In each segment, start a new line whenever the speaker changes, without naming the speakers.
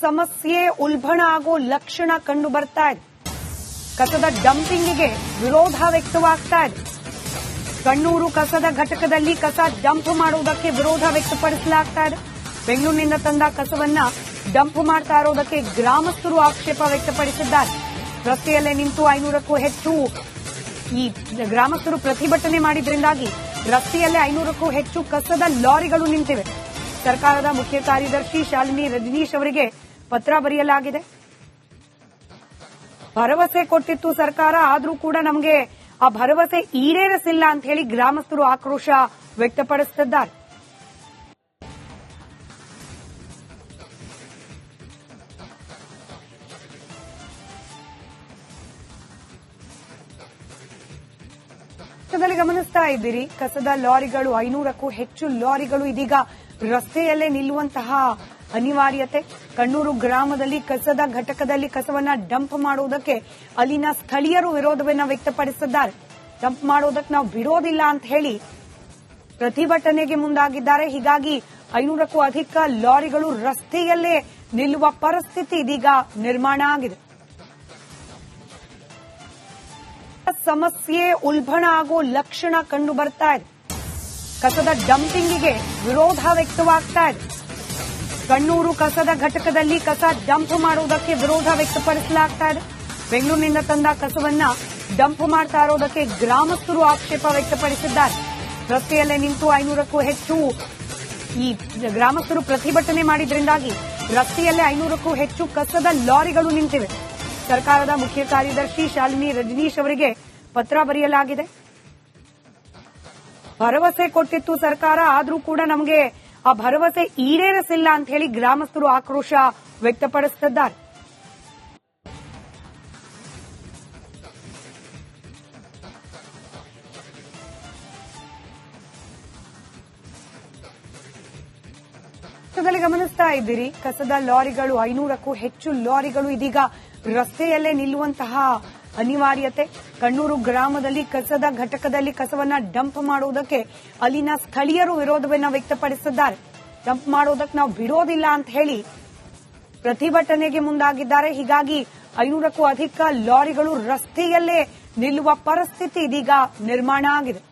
ಸಮಸ್ಯೆ, ಉಲ್ಬಣ ಆಗೋ ಲಕ್ಷಣ ಕಂಡು ಬರ್ತಾ ಇದೆ. ಕಸದ ಡಂಪಿಂಗ್ಗೆ ವಿರೋಧ ವ್ಯಕ್ತವಾಗ್ತಾ ಇದೆ. ಕಣ್ಣೂರು ಕಸದ ಘಟಕದಲ್ಲಿ ಕಸ ಡಂಪ್ ಮಾಡುವುದಕ್ಕೆ ವಿರೋಧ ವ್ಯಕ್ತಪಡಿಸಲಾಗ್ತಾ ಇದೆ. ಬೆಂಗಳೂರಿನಿಂದ ತಂದ ಕಸವನ್ನ ಡಂಪ್ ಮಾಡ್ತಾ ಇರೋದಕ್ಕೆ ಗ್ರಾಮಸ್ಥರು ಆಕ್ಷೇಪ ವ್ಯಕ್ತಪಡಿಸಿದ್ದಾರೆ. ರಸ್ತೆಯಲ್ಲೇ ನಿಂತು ಐನೂರಕ್ಕೂ ಹೆಚ್ಚು ಈ ಗ್ರಾಮಸ್ಥರು ಪ್ರತಿಭಟನೆ ಮಾಡಿದ್ರಿಂದಾಗಿ ರಸ್ತೆಯಲ್ಲೇ ಐನೂರಕ್ಕೂ ಹೆಚ್ಚು ಕಸದ ಲಾರಿಗಳು ನಿಂತಿವೆ. ಸರ್ಕಾರದ ಮುಖ್ಯ ಕಾರ್ಯದರ್ಶಿ ಶಾಲಿನಿ ರಜನೀಶ್ ಅವರಿಗೆ ಪತ್ರ ಬರೆಯಲಾಗಿದೆ. ಭರವಸೆ ಕೊಟ್ಟಿತ್ತು ಸರ್ಕಾರ, ಆದರೂ ಕೂಡ ನಮಗೆ ಆ ಭರವಸೆ ಈಡೇರಿಸಿಲ್ಲ ಅಂತ ಹೇಳಿ ಗ್ರಾಮಸ್ಥರು ಆಕ್ರೋಶ ವ್ಯಕ್ತಪಡಿಸುತ್ತಿದ್ದಾರೆ ಗಮನಿಸ್ತಾ ಇದ್ದೀರಿ, ಕಸದ ಲಾರಿಗಳು, ಐನೂರಕ್ಕೂ ಹೆಚ್ಚು ಲಾರಿಗಳು ಇದೀಗ ರಸ್ತೆಯಲ್ಲೇ ನಿಲ್ಲುವಂತಹ ಅನಿವಾರ್ಯತೆ. ಕಣ್ಣೂರು ಗ್ರಾಮದಲ್ಲಿ ಕಸದ ಘಟಕದಲ್ಲಿ ಕಸವನ್ನ ಡಂಪ್ ಮಾಡುವುದಕ್ಕೆ ಅಲ್ಲಿನ ಸ್ಥಳೀಯರು ವಿರೋಧವನ್ನ ವ್ಯಕ್ತಪಡಿಸಿದ್ದಾರೆ. ಡಂಪ್ ಮಾಡುವುದಕ್ಕೆ ನಾವು ಬಿಡೋದಿಲ್ಲ ಅಂತ ಹೇಳಿ ಪ್ರತಿಭಟನೆಗೆ ಮುಂದಾಗಿದ್ದಾರೆ. ಹೀಗಾಗಿ ಐನೂರಕ್ಕೂ ಅಧಿಕ ಲಾರಿಗಳು ರಸ್ತೆಯಲ್ಲೇ ನಿಲ್ಲುವ ಪರಿಸ್ಥಿತಿ ಇದೀಗ ನಿರ್ಮಾಣ ಆಗಿದೆ. ಸಮಸ್ಯೆ ಉಲ್ಬಣ ಆಗೋ ಲಕ್ಷಣ ಕಂಡು ಬರ್ತಾ ಇದೆ. ಕಸದ ಡಂಪಿಂಗ್ಗೆ ವಿರೋಧ ವ್ಯಕ್ತವಾಗ್ತಾ ಇದೆ. ಕಣ್ಣೂರು ಕಸದ ಘಟಕದಲ್ಲಿ ಕಸ ಡಂಪ್ ಮಾಡುವುದಕ್ಕೆ ವಿರೋಧ ವ್ಯಕ್ತಪಡಿಸಲಾಗ್ತಾ ಇದೆ. ಬೆಂಗಳೂರಿನಿಂದ ತಂದ ಕಸವನ್ನ ಡಂಪ್ ಮಾಡ್ತಾ ಇರೋದಕ್ಕೆ ಗ್ರಾಮಸ್ಥರು ಆಕ್ಷೇಪ ವ್ಯಕ್ತಪಡಿಸಿದ್ದಾರೆ. ರಸ್ತೆಯಲ್ಲೇ ನಿಂತು ಐನೂರಕ್ಕೂ ಹೆಚ್ಚು ಈ ಗ್ರಾಮಸ್ಥರು ಪ್ರತಿಭಟನೆ ಮಾಡಿದ್ರಿಂದಾಗಿ ರಸ್ತೆಯಲ್ಲೇ ಐನೂರಕ್ಕೂ ಹೆಚ್ಚು ಕಸದ ಲಾರಿಗಳು ನಿಂತಿವೆ. ಸರ್ಕಾರದ ಮುಖ್ಯ ಕಾರ್ಯದರ್ಶಿ ಶಾಲಿನಿ ರಜನೀಶ್ ಅವರಿಗೆ ಪತ್ರ ಬರೆಯಲಾಗಿದೆ. ಭರವಸೆ ಕೊಟ್ಟಿತ್ತು ಸರ್ಕಾರ, ಆದರೂ ಕೂಡ ನಮಗೆ ಆ ಭರವಸೆ ಈಡೇರಿಸಿಲ್ಲ ಅಂತ ಹೇಳಿ ಗ್ರಾಮಸ್ಥರು ಆಕ್ರೋಶ ವ್ಯಕ್ತಪಡಿಸುತ್ತಿದ್ದಾರೆ ಗಮನಿಸ್ತಾ ಇದ್ದೀರಿ, ಕಸದ ಲಾರಿಗಳು, ಐನೂರಕ್ಕೂ ಹೆಚ್ಚು ಲಾರಿಗಳು ಇದೀಗ ರಸ್ತೆಯಲ್ಲೇ ನಿಲ್ಲುವಂತಹ ಅನಿವಾರ್ಯತೆ. ಕಣ್ಣೂರು ಗ್ರಾಮದಲ್ಲಿ ಕಸದ ಘಟಕದಲ್ಲಿ ಕಸವನ್ನ ಡಂಪ್ ಮಾಡುವುದಕ್ಕೆ ಅಲ್ಲಿನ ಸ್ಥಳೀಯರು ವಿರೋಧವನ್ನ ವ್ಯಕ್ತಪಡಿಸಿದ್ದಾರೆ. ಡಂಪ್ ಮಾಡೋದಕ್ಕೆ ನಾವು ಬಿಡೋದಿಲ್ಲ ಅಂತ ಹೇಳಿ ಪ್ರತಿಭಟನೆಗೆ ಮುಂದಾಗಿದ್ದಾರೆ. ಹೀಗಾಗಿ ಐನೂರಕ್ಕೂ ಅಧಿಕ ಲಾರಿಗಳು ರಸ್ತೆಯಲ್ಲೇ ನಿಲ್ಲುವ ಪರಿಸ್ಥಿತಿ ಇದೀಗ ನಿರ್ಮಾಣ ಆಗಿದೆ.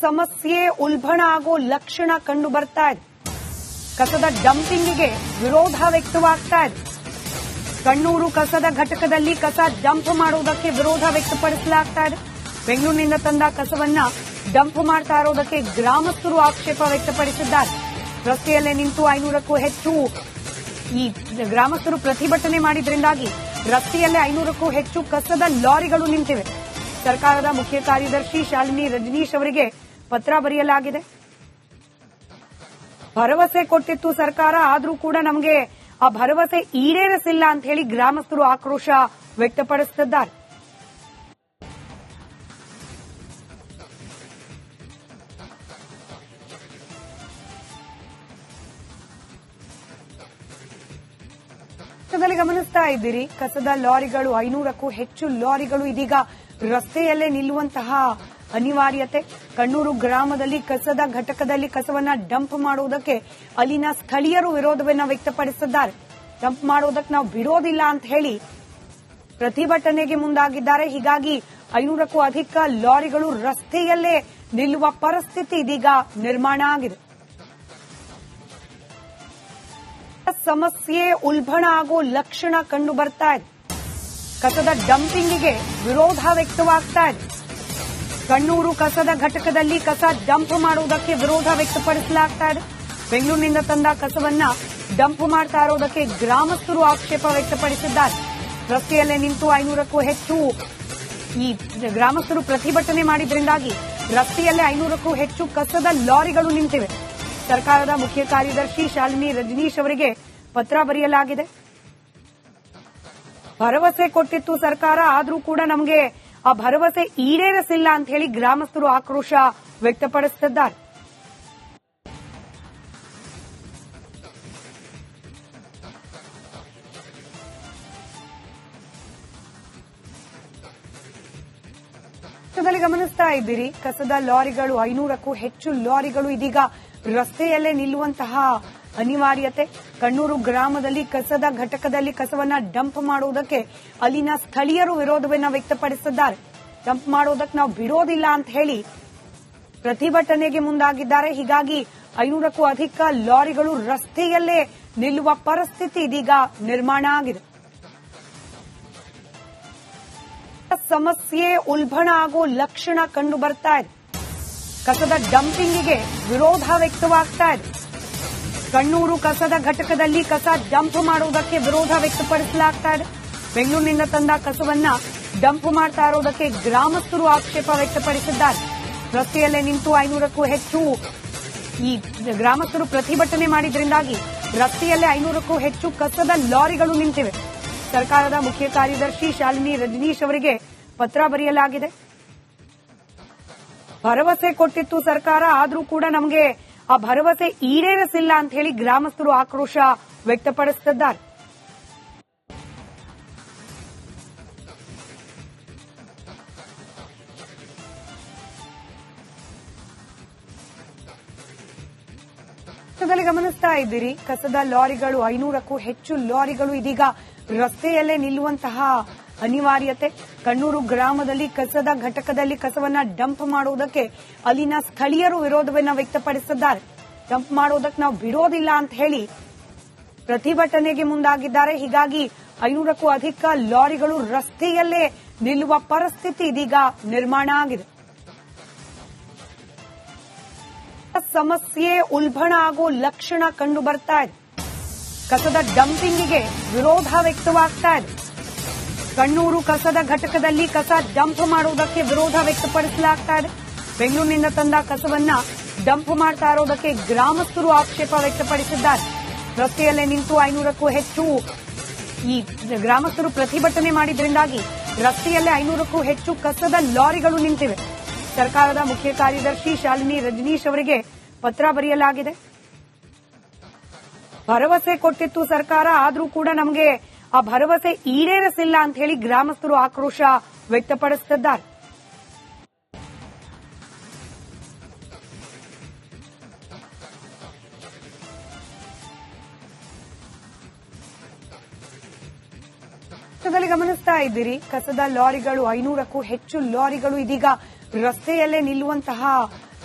ಸಮಸ್ಯೆ ಉಲ್ಬಣ ಆಗೋ ಲಕ್ಷಣ ಕಂಡು ಬರ್ತಾ ಇದೆ. ಕಸದ ಡಂಪಿಂಗ್ಗೆ ವಿರೋಧ ವ್ಯಕ್ತವಾಗ್ತಾ ಇದೆ. ಕಣ್ಣೂರು ಕಸದ ಘಟಕದಲ್ಲಿ ಕಸ ಡಂಪ್ ಮಾಡುವುದಕ್ಕೆ ವಿರೋಧ ವ್ಯಕ್ತಪಡಿಸಲಾಗ್ತಾ ಇದೆ. ಬೆಂಗಳೂರಿನಿಂದ ತಂದ ಕಸವನ್ನ ಡಂಪ್ ಮಾಡ್ತಾ ಇರೋದಕ್ಕೆ ಗ್ರಾಮಸ್ಥರು ಆಕ್ಷೇಪ ವ್ಯಕ್ತಪಡಿಸಿದ್ದಾರೆ. ರಸ್ತೆಯಲ್ಲೇ ನಿಂತು ಐನೂರಕ್ಕೂ ಹೆಚ್ಚು ಈ ಗ್ರಾಮಸ್ಥರು ಪ್ರತಿಭಟನೆ ಮಾಡಿದ್ರಿಂದಾಗಿ ರಸ್ತೆಯಲ್ಲೇ ಐನೂರಕ್ಕೂ ಹೆಚ್ಚು ಕಸದ ಲಾರಿಗಳು ನಿಂತಿವೆ. ಸರ್ಕಾರದ ಮುಖ್ಯ ಕಾರ್ಯದರ್ಶಿ ಶಾಲಿನಿ ರಜನೀಶ್ ಅವರಿಗೆ ಪತ್ರ ಬರೆಯಲಾಗಿದೆ. ಭರವಸೆ ಕೊಟ್ಟಿತ್ತು ಸರ್ಕಾರ, ಆದರೂ ಕೂಡ ನಮಗೆ ಆ ಭರವಸೆ ಈಡೇರಿಸಿಲ್ಲ ಅಂತ ಹೇಳಿ ಗ್ರಾಮಸ್ಥರು ಆಕ್ರೋಶ ವ್ಯಕ್ತಪಡಿಸುತ್ತಿದ್ದಾರೆ. ಗಮನಿಸ್ತಾ ಇದ್ದೀರಿ, ಕಸದ ಲಾರಿಗಳು, ಐನೂರಕ್ಕೂ ಹೆಚ್ಚು ಲಾರಿಗಳು ಇದೀಗ ರಸ್ತೆಯಲ್ಲೇ ನಿಲ್ಲುವಂತಹ ಅನಿವಾರ್ಯತೆ. ಕಣ್ಣೂರು ಗ್ರಾಮದಲ್ಲಿ ಕಸದ ಘಟಕದಲ್ಲಿ ಕಸವನ್ನ ಡಂಪ್ ಮಾಡುವುದಕ್ಕೆ ಅಲ್ಲಿನ ಸ್ಥಳೀಯರು ವಿರೋಧವನ್ನ ವ್ಯಕ್ತಪಡಿಸಿದ್ದಾರೆ. ಡಂಪ್ ಮಾಡುವುದಕ್ಕೆ ನಾವು ಬಿಡೋದಿಲ್ಲ ಅಂತ ಹೇಳಿ ಪ್ರತಿಭಟನೆಗೆ ಮುಂದಾಗಿದ್ದಾರೆ. ಹೀಗಾಗಿ ಐನೂರಕ್ಕೂ ಅಧಿಕ ಲಾರಿಗಳು ರಸ್ತೆಯಲ್ಲೇ ನಿಲ್ಲುವ ಪರಿಸ್ಥಿತಿ ಇದೀಗ ನಿರ್ಮಾಣ ಆಗಿದೆ. ಸಮಸ್ಯೆ ಉಲ್ಬಣ ಆಗೋ ಲಕ್ಷಣ ಕಂಡು ಬರ್ತಾ ಇದೆ. ಕಸದ ಡಂಪಿಂಗ್ಗೆ ವಿರೋಧ ವ್ಯಕ್ತವಾಗ್ತಾ ಇದೆ. ಕಣ್ಣೂರು ಕಸದ ಘಟಕದಲ್ಲಿ ಕಸ ಡಂಪ್ ಮಾಡುವುದಕ್ಕೆ ವಿರೋಧ ವ್ಯಕ್ತಪಡಿಸಲಾಗ್ತಾ ಇದೆ. ಬೆಂಗಳೂರಿನಿಂದ ತಂದ ಕಸವನ್ನ ಡಂಪ್ ಮಾಡ್ತಾ ಇರೋದಕ್ಕೆ ಗ್ರಾಮಸ್ಥರು ಆಕ್ಷೇಪ ವ್ಯಕ್ತಪಡಿಸಿದ್ದಾರೆ. ರಸ್ತೆಯಲ್ಲೇ ನಿಂತು ಐನೂರಕ್ಕೂ ಹೆಚ್ಚು ಈ ಗ್ರಾಮಸ್ಥರು ಪ್ರತಿಭಟನೆ ಮಾಡಿದ್ರಿಂದಾಗಿ ರಸ್ತೆಯಲ್ಲೇ ಐನೂರಕ್ಕೂ ಹೆಚ್ಚು ಕಸದ ಲಾರಿಗಳು ನಿಂತಿವೆ. ಸರ್ಕಾರದ ಮುಖ್ಯ ಕಾರ್ಯದರ್ಶಿ ಶಾಲಿನಿ ರಜನೀಶ್ ಅವರಿಗೆ ಪತ್ರ ಬರೆಯಲಾಗಿದೆ. ಭರವಸೆ ಕೊಟ್ಟಿತ್ತು ಸರ್ಕಾರ, ಆದರೂ ಕೂಡ ನಮಗೆ ಆ ಭರವಸೆ ಈಡೇರಿಸಿಲ್ಲ ಅಂತ ಹೇಳಿ ಗ್ರಾಮಸ್ಥರು ಆಕ್ರೋಶ ವ್ಯಕ್ತಪಡಿಸುತ್ತಿದ್ದಾರೆ. ಗಮನಿಸ್ತಾ ಇದ್ದೀರಿ, ಕಸದ ಲಾರಿಗಳು ಐನೂರಕ್ಕೂ ಹೆಚ್ಚು ಲಾರಿಗಳು ಇದೀಗ ರಸ್ತೆಯಲ್ಲೇ ನಿಲ್ಲುವಂತಹ ಅನಿವಾರ್ಯತೆ. ಕಣ್ಣೂರು ಗ್ರಾಮದಲ್ಲಿ ಕಸದ ಘಟಕದಲ್ಲಿ ಕಸವನ್ನ ಡಂಪ್ ಮಾಡುವುದಕ್ಕೆ ಅಲ್ಲಿನ ಸ್ಥಳೀಯರು ವಿರೋಧವನ್ನ ವ್ಯಕ್ತಪಡಿಸಿದ್ದಾರೆ. ಡಂಪ್ ಮಾಡೋದಕ್ಕೆ ನಾವು ಬಿಡೋದಿಲ್ಲ ಅಂತ ಹೇಳಿ ಪ್ರತಿಭಟನೆಗೆ ಮುಂದಾಗಿದ್ದಾರೆ. ಹೀಗಾಗಿ ಐನೂರಕ್ಕೂ ಅಧಿಕ ಲಾರಿಗಳು ರಸ್ತೆಯಲ್ಲೇ ನಿಲ್ಲುವ ಪರಿಸ್ಥಿತಿ ಇದೀಗ ನಿರ್ಮಾಣ ಆಗಿದೆ. ಸಮಸ್ಯೆ ಉಲ್ಬಣ ಆಗೋ ಲಕ್ಷಣ ಕಂಡು ಬರ್ತಾ ಇದೆ. ಕಸದ ಡಂಪಿಂಗಿಗೆ ವಿರೋಧ ವ್ಯಕ್ತವಾಗ್ತಾ ಇದೆ. ಕಣ್ಣೂರು ಕಸದ ಘಟಕದಲ್ಲಿ ಕಸ ಡಂಪ್ ಮಾಡುವುದಕ್ಕೆ ವಿರೋಧ ವ್ಯಕ್ತಪಡಿಸಲಾಗ್ತಾ ಇದೆ. ಬೆಂಗಳೂರಿನಿಂದ ತಂದ ಕಸವನ್ನ ಡಂಪ್ ಮಾಡ್ತಾ ಇರೋದಕ್ಕೆ ಗ್ರಾಮಸ್ಥರು ಆಕ್ಷೇಪ ವ್ಯಕ್ತಪಡಿಸಿದ್ದಾರೆ. ರಸ್ತೆಯಲ್ಲೇ ನಿಂತು ಐನೂರಕ್ಕೂ ಹೆಚ್ಚು ಈ ಗ್ರಾಮಸ್ಥರು ಪ್ರತಿಭಟನೆ ಮಾಡಿದ್ರಿಂದಾಗಿ ರಸ್ತೆಯಲ್ಲೇ ಐನೂರಕ್ಕೂ ಹೆಚ್ಚು ಕಸದ ಲಾರಿಗಳು ನಿಂತಿವೆ. ಸರ್ಕಾರದ ಮುಖ್ಯ ಕಾರ್ಯದರ್ಶಿ ಶಾಲಿನಿ ರಜನೀಶ್ ಅವರಿಗೆ ಪತ್ರ ಬರೆಯಲಾಗಿದೆ. ಭರವಸೆ ಕೊಟ್ಟಿತ್ತು ಸರ್ಕಾರ, ಆದರೂ ಕೂಡ ನಮಗೆ ಆ ಭರವಸೆ ಈಡೇರಿಸಿಲ್ಲ ಅಂತ ಹೇಳಿ ಗ್ರಾಮಸ್ಥರು ಆಕ್ರೋಶ ವ್ಯಕ್ತಪಡಿಸುತ್ತಿದ್ದಾರೆ ಗಮನಿಸ್ತಾ ಇದ್ದೀರಿ, ಕಸದ ಲಾರಿಗಳು ಐನೂರಕ್ಕೂ ಹೆಚ್ಚು ಲಾರಿಗಳು ಇದೀಗ ರಸ್ತೆಯಲ್ಲೇ ನಿಲ್ಲುವಂತಹ ಅನಿವಾರ್ಯತೆ. ಕಣ್ಣೂರು ಗ್ರಾಮದಲ್ಲಿ ಕಸದ ಘಟಕದಲ್ಲಿ ಕಸವನ್ನ ಡಂಪ್ ಮಾಡುವುದಕ್ಕೆ ಅಲ್ಲಿನ ಸ್ಥಳೀಯರು ವಿರೋಧವನ್ನ ವ್ಯಕ್ತಪಡಿಸಿದ್ದಾರೆ. ಡಂಪ್ ಮಾಡುವುದಕ್ಕೆ ನಾವು ಬಿಡೋದಿಲ್ಲ ಅಂತ ಹೇಳಿ ಪ್ರತಿಭಟನೆಗೆ ಮುಂದಾಗಿದ್ದಾರೆ. ಹೀಗಾಗಿ ಐನೂರಕ್ಕೂ ಅಧಿಕ ಲಾರಿಗಳು ರಸ್ತೆಯಲ್ಲೇ ನಿಲ್ಲುವ ಪರಿಸ್ಥಿತಿ ಇದೀಗ ನಿರ್ಮಾಣ ಆಗಿದೆ. ಸಮಸ್ಯೆ, ಉಲ್ಬಣ ಆಗೋ ಲಕ್ಷಣ ಕಂಡು ಬರ್ತಾ ಇದೆ. ಕಸದ ಡಂಪಿಂಗಿಗೆ ವಿರೋಧ ವ್ಯಕ್ತವಾಗ್ತಾ ಇದೆ. ಕಣ್ಣೂರು ಕಸದ ಘಟಕದಲ್ಲಿ ಕಸ ಡಂಪ್ ಮಾಡುವುದಕ್ಕೆ ವಿರೋಧ ವ್ಯಕ್ತಪಡಿಸಲಾಗ್ತಾ ಇದೆ. ಬೆಂಗಳೂರಿನಿಂದ ತಂದ ಕಸವನ್ನ ಡಂಪ್ ಮಾಡ್ತಾ ಇರೋದಕ್ಕೆ ಗ್ರಾಮಸ್ಥರು ಆಕ್ಷೇಪ ವ್ಯಕ್ತಪಡಿಸಿದ್ದಾರೆ. ರಸ್ತೆಯಲ್ಲೇ ನಿಂತು ಐನೂರಕ್ಕೂ ಹೆಚ್ಚು ಈ ಗ್ರಾಮಸ್ಥರು ಪ್ರತಿಭಟನೆ ಮಾಡಿದ್ರಿಂದಾಗಿ ರಸ್ತೆಯಲ್ಲೇ ಐನೂರಕ್ಕೂ ಹೆಚ್ಚು ಕಸದ ಲಾರಿಗಳು ನಿಂತಿವೆ. ಸರ್ಕಾರದ ಮುಖ್ಯ ಕಾರ್ಯದರ್ಶಿ ಶಾಲಿನಿ ರಜನೀಶ್ ಅವರಿಗೆ ಪತ್ರ ಬರೆಯಲಾಗಿದೆ. ಭರವಸೆ ಕೊಟ್ಟಿತ್ತು ಸರ್ಕಾರ, ಆದರೂ ಕೂಡ ನಮಗೆ ಆ ಭರವಸೆ ಈಡೇರಿಸಿಲ್ಲ ಅಂತ ಹೇಳಿ ಗ್ರಾಮಸ್ಥರು ಆಕ್ರೋಶ ವ್ಯಕ್ತಪಡಿಸುತ್ತಿದ್ದಾರೆ. ಗಮನಿಸ್ತಾ ಇದ್ದೀರಿ, ಕಸದ ಲಾರಿಗಳು, ಐನೂರಕ್ಕೂ ಹೆಚ್ಚು ಲಾರಿಗಳು ಇದೀಗ ರಸ್ತೆಯಲ್ಲೇ ನಿಲ್ಲುವಂತಹ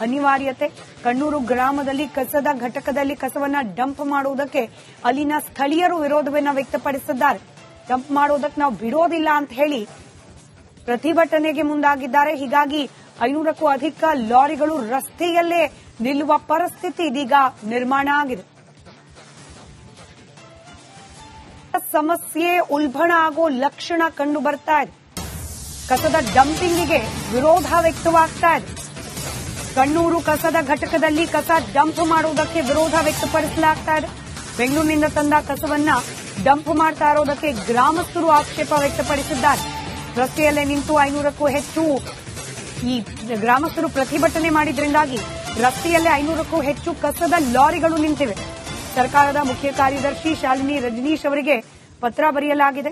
ಅನಿವಾರ್ಯತೆ. ಕಣ್ಣೂರು ಗ್ರಾಮದಲ್ಲಿ ಕಸದ ಘಟಕದಲ್ಲಿ ಕಸವನ್ನ ಡಂಪ್ ಮಾಡುವುದಕ್ಕೆ ಅಲ್ಲಿನ ಸ್ಥಳೀಯರು ವಿರೋಧವನ್ನ ವ್ಯಕ್ತಪಡಿಸಿದ್ದಾರೆ. ಡಂಪ್ ಮಾಡುವುದಕ್ಕೆ ನಾವು ಬಿಡೋದಿಲ್ಲ ಅಂತ ಹೇಳಿ ಪ್ರತಿಭಟನೆಗೆ ಮುಂದಾಗಿದ್ದಾರೆ. ಹೀಗಾಗಿ ಐನೂರಕ್ಕೂ ಅಧಿಕ ಲಾರಿಗಳು ರಸ್ತೆಯಲ್ಲೇ ನಿಲ್ಲುವ ಪರಿಸ್ಥಿತಿ ಇದೀಗ ನಿರ್ಮಾಣ ಆಗಿದೆ. ಸಮಸ್ಯೆ ಉಲ್ಬಣ ಆಗೋ ಲಕ್ಷಣ ಕಂಡು ಬರ್ತಾ ಇದೆ. ಕಸದ ಡಂಪಿಂಗಿಗೆ ವಿರೋಧ ವ್ಯಕ್ತವಾಗ್ತಾ ಇದೆ. ಕಣ್ಣೂರು ಕಸದ ಘಟಕದಲ್ಲಿ ಕಸ ಡಂಪ್ ಮಾಡುವುದಕ್ಕೆ ವಿರೋಧ ವ್ಯಕ್ತಪಡಿಸಲಾಗ್ತಾ ಇದೆ. ಬೆಂಗಳೂರಿನಿಂದ ತಂದ ಕಸವನ್ನ ಡಂಪ್ ಮಾಡ್ತಾ ಇರೋದಕ್ಕೆ ಗ್ರಾಮಸ್ಥರು ಆಕ್ಷೇಪ ವ್ಯಕ್ತಪಡಿಸಿದ್ದಾರೆ. ರಸ್ತೆಯಲ್ಲೇ ನಿಂತು ಐನೂರಕ್ಕೂ ಹೆಚ್ಚು ಈ ಗ್ರಾಮಸ್ಥರು ಪ್ರತಿಭಟನೆ ಮಾಡಿದ್ರಿಂದಾಗಿ ರಸ್ತೆಯಲ್ಲೇ ಐನೂರಕ್ಕೂ ಹೆಚ್ಚು ಕಸದ ಲಾರಿಗಳು ನಿಂತಿವೆ. ಸರ್ಕಾರದ ಮುಖ್ಯ ಕಾರ್ಯದರ್ಶಿ ಶಾಲಿನಿ ರಜನೀಶ್ ಅವರಿಗೆ ಪತ್ರ ಬರೆಯಲಾಗಿದೆ.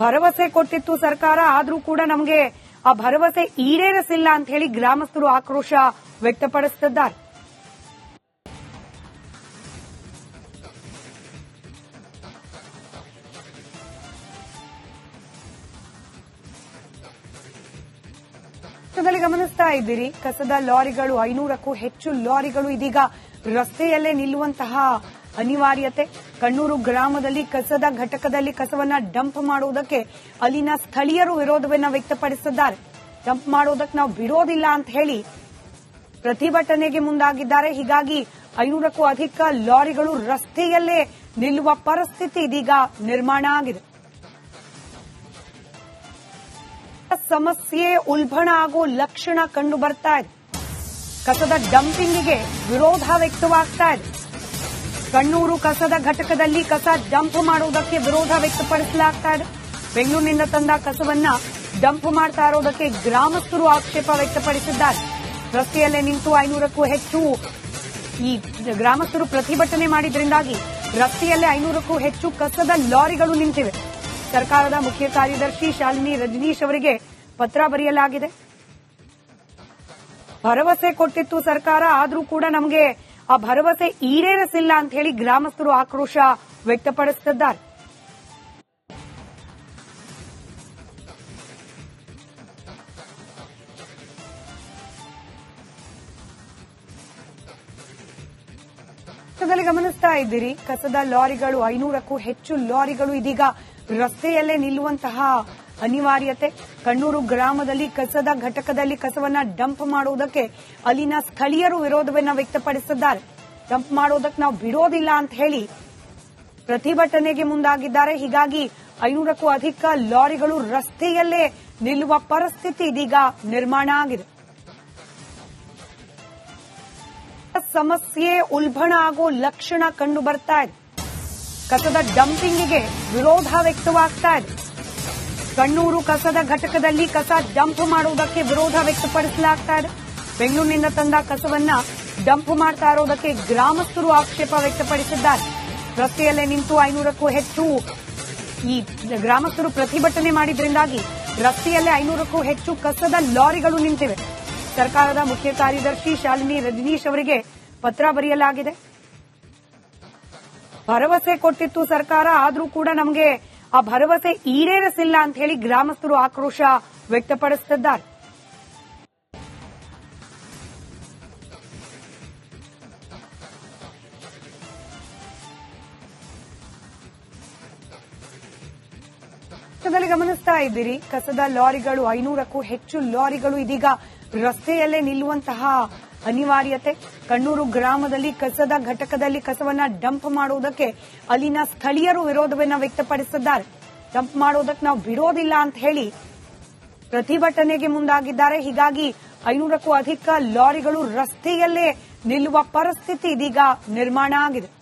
ಭರವಸೆ ಕೊಟ್ಟಿತ್ತು ಸರ್ಕಾರ, ಆದರೂ ಕೂಡ ನಮಗೆ ಆ ಭರವಸೆ ಈಡೇರಿಸಿಲ್ಲ ಅಂತ ಹೇಳಿ ಗ್ರಾಮಸ್ಥರು ಆಕ್ರೋಶ ವ್ಯಕ್ತಪಡಿಸುತ್ತಿದ್ದಾರೆ ಗಮನಿಸ್ತಾ ಇದ್ದೀರಿ, ಕಸದ ಲಾರಿಗಳು, ಐನೂರಕ್ಕೂ ಹೆಚ್ಚು ಲಾರಿಗಳು ಇದೀಗ ರಸ್ತೆಯಲ್ಲೇ ನಿಲ್ಲುವಂತಹ ಅನಿವಾರ್ಯತೆ. ಕಣ್ಣೂರು ಗ್ರಾಮದಲ್ಲಿ ಕಸದ ಘಟಕದಲ್ಲಿ ಕಸವನ್ನ ಡಂಪ್ ಮಾಡುವುದಕ್ಕೆ ಅಲ್ಲಿನ ಸ್ಥಳೀಯರು ವಿರೋಧವನ್ನ ವ್ಯಕ್ತಪಡಿಸಿದ್ದಾರೆ. ಡಂಪ್ ಮಾಡೋದಕ್ಕೆ ನಾವು ಬಿಡೋದಿಲ್ಲ ಅಂತ ಹೇಳಿ ಪ್ರತಿಭಟನೆಗೆ ಮುಂದಾಗಿದ್ದಾರೆ. ಹೀಗಾಗಿ ಐನೂರಕ್ಕೂ ಅಧಿಕ ಲಾರಿಗಳು ರಸ್ತೆಯಲ್ಲೇ ನಿಲ್ಲುವ ಪರಿಸ್ಥಿತಿ ಇದೀಗ ನಿರ್ಮಾಣ ಆಗಿದೆ. ಸಮಸ್ಯೆ ಉಲ್ಬಣ ಆಗೋ ಲಕ್ಷಣ ಕಂಡು ಬರ್ತಾ ಇದೆ. ಕಸದ ಡಂಪಿಂಗ್ಗೆ ವಿರೋಧ ವ್ಯಕ್ತವಾಗ್ತಾ ಇದೆ. ಕಣ್ಣೂರು ಕಸದ ಘಟಕದಲ್ಲಿ ಕಸ ಡಂಪ್ ಮಾಡುವುದಕ್ಕೆ ವಿರೋಧ ವ್ಯಕ್ತಪಡಿಸಲಾಗ್ತಾ ಇದೆ. ಬೆಂಗಳೂರಿನಿಂದ ತಂದ ಕಸವನ್ನ ಡಂಪ್ ಮಾಡ್ತಾ ಇರೋದಕ್ಕೆ ಗ್ರಾಮಸ್ಥರು ಆಕ್ಷೇಪ ವ್ಯಕ್ತಪಡಿಸಿದ್ದಾರೆ. ರಸ್ತೆಯಲ್ಲೇ ನಿಂತು ಐನೂರಕ್ಕೂ ಹೆಚ್ಚು ಈ ಗ್ರಾಮಸ್ಥರು ಪ್ರತಿಭಟನೆ ಮಾಡಿದ್ರಿಂದಾಗಿ ರಸ್ತೆಯಲ್ಲೇ ಐನೂರಕ್ಕೂ ಹೆಚ್ಚು ಕಸದ ಲಾರಿಗಳು ನಿಂತಿವೆ. ಸರ್ಕಾರದ ಮುಖ್ಯ ಕಾರ್ಯದರ್ಶಿ ಶಾಲಿನಿ ರಜನೀಶ್ ಅವರಿಗೆ ಪತ್ರ ಬರೆಯಲಾಗಿದೆ. ಭರವಸೆ ಕೊಟ್ಟಿತ್ತು ಸರ್ಕಾರ, ಆದರೂ ಕೂಡ ನಮಗೆ ಆ ಭರವಸೆ ಈಡೇರಿಸಿಲ್ಲ ಅಂತ ಹೇಳಿ ಗ್ರಾಮಸ್ಥರು ಆಕ್ರೋಶ ವ್ಯಕ್ತಪಡಿಸುತ್ತಿದ್ದಾರೆ. ಗಮನಿಸ್ತಾ ಇದ್ದೀರಿ, ಕಸದ ಲಾರಿಗಳು, ಐನೂರಕ್ಕೂ ಹೆಚ್ಚು ಲಾರಿಗಳು ಇದೀಗ ರಸ್ತೆಯಲ್ಲೇ ನಿಲ್ಲುವಂತಹ ಅನಿವಾರ್ಯತೆ. ಕಣ್ಣೂರು ಗ್ರಾಮದಲ್ಲಿ ಕಸದ ಘಟಕದಲ್ಲಿ ಕಸವನ್ನ ಡಂಪ್ ಮಾಡುವುದಕ್ಕೆ ಅಲ್ಲಿನ ಸ್ಥಳೀಯರು ವಿರೋಧವನ್ನ ವ್ಯಕ್ತಪಡಿಸಿದ್ದಾರೆ. ಡಂಪ್ ಮಾಡುವುದಕ್ಕೆ ನಾವು ಬಿಡೋದಿಲ್ಲ ಅಂತ ಹೇಳಿ ಪ್ರತಿಭಟನೆಗೆ ಮುಂದಾಗಿದ್ದಾರೆ. ಹೀಗಾಗಿ ಐನೂರಕ್ಕೂ ಅಧಿಕ ಲಾರಿಗಳು ರಸ್ತೆಯಲ್ಲೇ ನಿಲ್ಲುವ ಪರಿಸ್ಥಿತಿ ಇದೀಗ ನಿರ್ಮಾಣ ಆಗಿದೆ. ಸಮಸ್ಯೆ ಉಲ್ಬಣ ಆಗೋ ಲಕ್ಷಣ ಕಂಡು ಬರ್ತಾ ಇದೆ. ಕಸದ ಡಂಪಿಂಗ್ಗೆ ವಿರೋಧ ವ್ಯಕ್ತವಾಗ್ತಾ ಇದೆ. ಕಣ್ಣೂರು ಕಸದ ಘಟಕದಲ್ಲಿ ಕಸ ಡಂಪ್ ಮಾಡುವುದಕ್ಕೆ ವಿರೋಧ ವ್ಯಕ್ತಪಡಿಸಲಾಗ್ತಾ ಇದೆ. ಬೆಂಗಳೂರಿನಿಂದ ತಂದ ಕಸವನ್ನ ಡಂಪ್ ಮಾಡ್ತಾ ಇರೋದಕ್ಕೆ ಗ್ರಾಮಸ್ಥರು ಆಕ್ಷೇಪ ವ್ಯಕ್ತಪಡಿಸಿದ್ದಾರೆ. ರಸ್ತೆಯಲ್ಲೇ ನಿಂತು ಐನೂರಕ್ಕೂ ಹೆಚ್ಚು ಈ ಗ್ರಾಮಸ್ಥರು ಪ್ರತಿಭಟನೆ ಮಾಡಿದ್ರಿಂದಾಗಿ ರಸ್ತೆಯಲ್ಲೇ ಐನೂರಕ್ಕೂ ಹೆಚ್ಚು ಕಸದ ಲಾರಿಗಳು ನಿಂತಿವೆ. ಸರ್ಕಾರದ ಮುಖ್ಯ ಕಾರ್ಯದರ್ಶಿ ಶಾಲಿನಿ ರಜನೀಶ್ ಅವರಿಗೆ ಪತ್ರ ಬರೆಯಲಾಗಿದೆ. ಭರವಸೆ ಕೊಟ್ಟಿತ್ತು ಸರ್ಕಾರ, ಆದರೂ ಕೂಡ ನಮಗೆ ಆ ಭರವಸೆ ಈಡೇರಿಸಿಲ್ಲ ಅಂತ ಹೇಳಿ ಗ್ರಾಮಸ್ಥರು ಆಕ್ರೋಶ ವ್ಯಕ್ತಪಡಿಸುತ್ತಿದ್ದಾರೆ ಗಮನಿಸ್ತಾ ಇದ್ದೀರಿ. ಕಸದ ಲಾರಿಗಳು ಐನೂರಕ್ಕೂ ಹೆಚ್ಚು ಲಾರಿಗಳು ಇದೀಗ ರಸ್ತೆಯಲ್ಲೇ ನಿಲ್ಲುವಂತಹ ಅನಿವಾರ್ಯತೆ. ಕಣ್ಣೂರು ಗ್ರಾಮದಲ್ಲಿ ಕಸದ ಘಟಕದಲ್ಲಿ ಕಸವನ್ನ ಡಂಪ್ ಮಾಡುವುದಕ್ಕೆ ಅಲ್ಲಿನ ಸ್ಥಳೀಯರು ವಿರೋಧವನ್ನ ವ್ಯಕ್ತಪಡಿಸಿದ್ದಾರೆ. ಡಂಪ್ ಮಾಡುವುದಕ್ಕೆ ನಾವು ಬಿಡೋದಿಲ್ಲ ಅಂತ ಹೇಳಿ ಪ್ರತಿಭಟನೆಗೆ ಮುಂದಾಗಿದ್ದಾರೆ. ಹೀಗಾಗಿ ಐನೂರಕ್ಕೂ ಅಧಿಕ ಲಾರಿಗಳು ರಸ್ತೆಯಲ್ಲೇ ನಿಲ್ಲುವ ಪರಿಸ್ಥಿತಿ ಇದೀಗ ನಿರ್ಮಾಣ ಆಗಿದೆ.